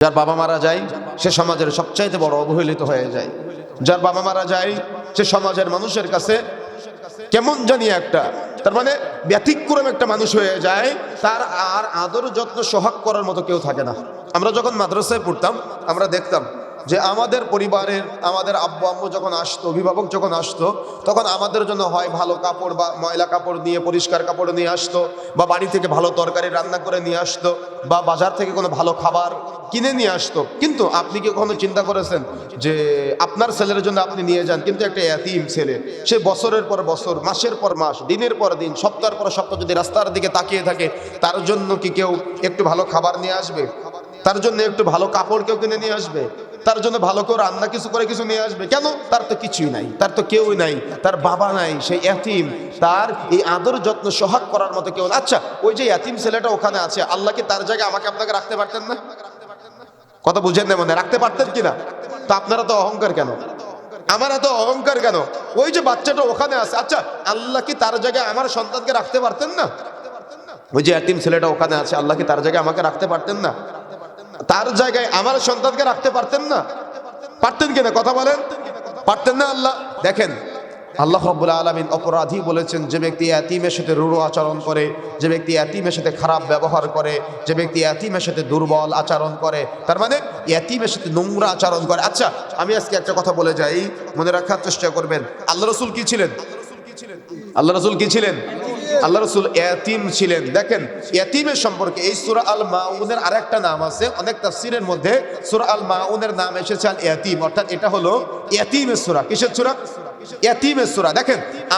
যার বাবা মারা যায়, সে সমাজের সবচাইতে বড় অবহেলিত হয়ে যায়। যার বাবা মারা যায়, সে সমাজের মানুষের কাছে কেমন জানি একটা, তার মানে ব্যতিক্রম একটা মানুষ হয়ে যায়, তার আর আদর যত্ন সোহাগ করার মতো কেউ থাকে না। আমরা যখন মাদ্রাসায় পড়তাম, আমরা দেখতাম যে আমাদের পরিবারের, আমাদের আব্বু আম্মু যখন আসতো, অভিভাবক যখন আসতো, তখন আমাদের জন্য হয় ভালো কাপড় বা ময়লা কাপড় নিয়ে, পরিষ্কার কাপড় নিয়ে আসতো, বা বাড়ি থেকে ভালো তরকারি রান্না করে নিয়ে আসতো, বা বাজার থেকে কোনো ভালো খাবার কিনে নিয়ে আসতো। কিন্তু আপনি কি কখনো চিন্তা করেছেন যে আপনার ছেলের জন্য আপনি নিয়ে যান? কিন্তু একটা এতিম ছেলে, সে বছরের পর বছর, মাসের পর মাস, দিনের পর দিন, সপ্তাহের পর সপ্তাহ যদি রাস্তার দিকে তাকিয়ে থাকে, তার জন্য কি কেউ একটু ভালো খাবার নিয়ে আসবে? তার জন্য একটু ভালো কাপড় কেউ কিনে নিয়ে আসবে। তার জন্য ভালো করে রান্না কিছু করে কিছু নিয়ে আসবে। কেন? তার তো কিছুই নাই। তার তো কেউই নাই। তার বাবা নাই সেই এতিম। তার এই আদর যত্ন সোহাগ করার মতো কেউ। আচ্ছা ওই যে এতিম ছেলেটা ওখানে আছে, আল্লাহ কি তার জায়গায় আমাকে আপনাকে রাখতে পারতেন না? কথা বুঝেন না মনে, রাখতে পারতেন কিনা তো আপনারা তো অহংকার কেন? আমার এত অহংকার কেন? ওই যে বাচ্চাটা ওখানে আছে। আচ্ছা আল্লাহ কি তার জায়গায় আমার সন্তানকে রাখতে পারতেন না? ওই যে এতিম ছেলেটা ওখানে আছে, আল্লাহ কি তার জায়গায় আমাকে রাখতে পারতেন না? তার জায়গায় আমার সন্তানকে রাখতে পারতেন না। পারতেন কিনা কথা বলেন? পারতেন না আল্লাহ? দেখেন, আল্লাহ রব্বুল আলমিন অপরাধী বলেছেন, যে ব্যক্তি অ্যাতিমের সাথে রূঢ় আচরণ করে, যে ব্যক্তি এতিমের সাথে খারাপ ব্যবহার করে, যে ব্যক্তি অ্যাতিমের সাথে দুর্বল আচরণ করে, তার মানে এতিমের সাথে নোংরা আচরণ করে। আচ্ছা আমি আজকে একটা কথা বলে যাই, মনে রাখার চেষ্টা করবেন। আল্লাহ রসুল কি ছিলেন? আল্লাহ রসুল কি ছিলেন? আল্লাহ রসুল এতিম ছিলেন। দেখেন এতিমের সম্পর্কে এই সুরা আল মাউনের আরেকটা নাম আছে। অনেক তাফসিরের মধ্যে সুরা আল মাউনের নাম এসেছে আল এতিম অর্থাৎ এটা হলো এতিমের সুরা। কিসের সুরা? এতিমের সুরা। দেখেন